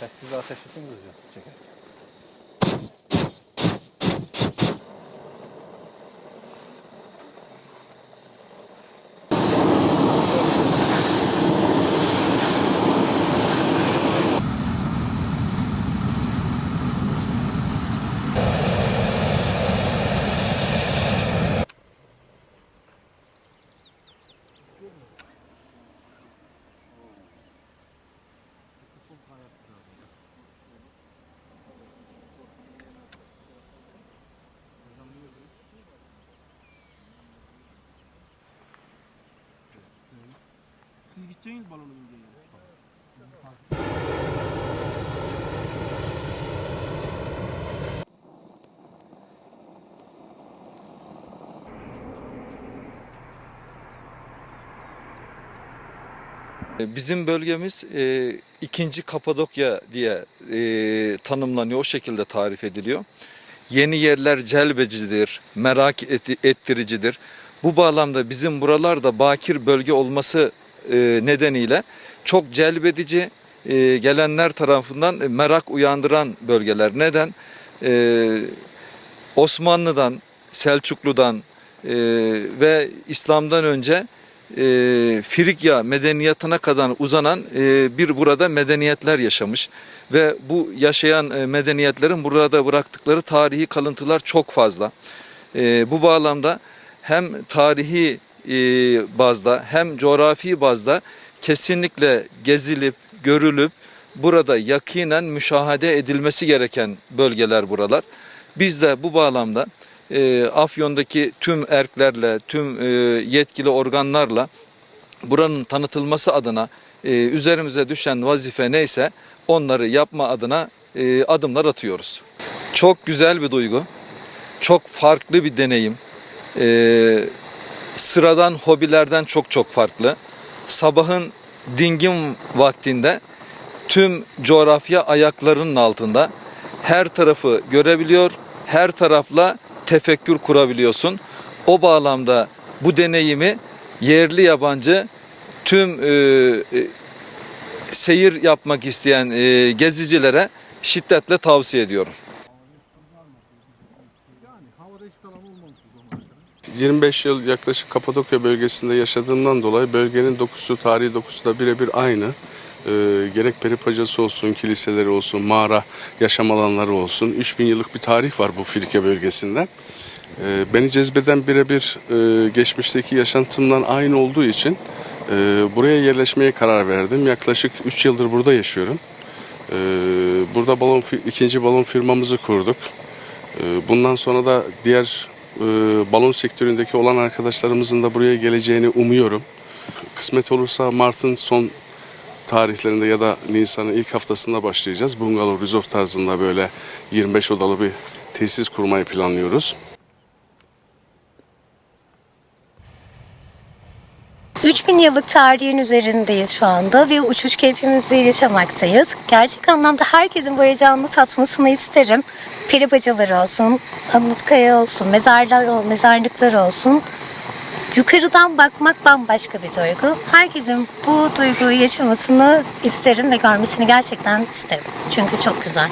Sessiz ateş etsin hızlıca çeker. Siz gideceğiniz balonu ineceğiniz. Bizim bölgemiz e, ikinci Kapadokya diye e, tanımlanıyor, o şekilde tarif ediliyor. Yeni yerler celbecidir, merak et- ettiricidir. Bu bağlamda bizim buralarda bakir bölge olması e, nedeniyle çok celbedici, e, gelenler tarafından merak uyandıran bölgeler. Neden? E, Osmanlı'dan, Selçuklu'dan e, ve İslam'dan önce e, Frikya medeniyetine kadar uzanan e, bir burada medeniyetler yaşamış ve bu yaşayan e, medeniyetlerin burada bıraktıkları tarihi kalıntılar çok fazla. E, bu bağlamda hem tarihi e, bazda hem coğrafi bazda kesinlikle gezilip görülüp burada yakinen müşahede edilmesi gereken bölgeler buralar. Biz de bu bağlamda e, Afyon'daki tüm erklerle, tüm e, yetkili organlarla buranın tanıtılması adına e, üzerimize düşen vazife neyse onları yapma adına e, adımlar atıyoruz. Çok güzel bir duygu, çok farklı bir deneyim, e, sıradan hobilerden çok çok farklı. Sabahın dingin vaktinde tüm coğrafya ayaklarının altında her tarafı görebiliyor, her tarafla tefekkür kurabiliyorsun. O bağlamda bu deneyimi yerli yabancı tüm e, e, seyir yapmak isteyen e, gezicilere şiddetle tavsiye ediyorum. Yani havada hiç kalan olmamış bu zamana kadar. 25 yıl yaklaşık Kapadokya bölgesinde yaşadığımdan dolayı bölgenin dokusu, tarihi dokusu da birebir aynı. Ee, gerek peripacası olsun, kiliseleri olsun, mağara yaşam alanları olsun. 3000 yıllık bir tarih var bu Filike bölgesinde. Ee, beni cezbeden birebir e, geçmişteki yaşantımdan aynı olduğu için e, buraya yerleşmeye karar verdim. Yaklaşık 3 yıldır burada yaşıyorum. Ee, burada balon ikinci balon firmamızı kurduk. Ee, Bundan sonra da diğer e, balon sektöründeki olan arkadaşlarımızın da buraya geleceğini umuyorum. Kısmet olursa Mart'ın son tarihlerinde ya da Nisan'ın ilk haftasında başlayacağız. Bungalov resort tarzında böyle 25 odalı bir tesis kurmayı planlıyoruz. 3000 yıllık tarihin üzerindeyiz şu anda ve uçuş keyfimizi yaşamaktayız. Gerçek anlamda herkesin bu heyecanını tatmasını isterim. Peri bacaları olsun, Anıtkaya olsun, mezarlar mezarlıklar olsun. Yukarıdan bakmak bambaşka bir duygu. Herkesin bu duyguyu yaşamasını isterim ve görmesini gerçekten isterim. Çünkü çok güzel.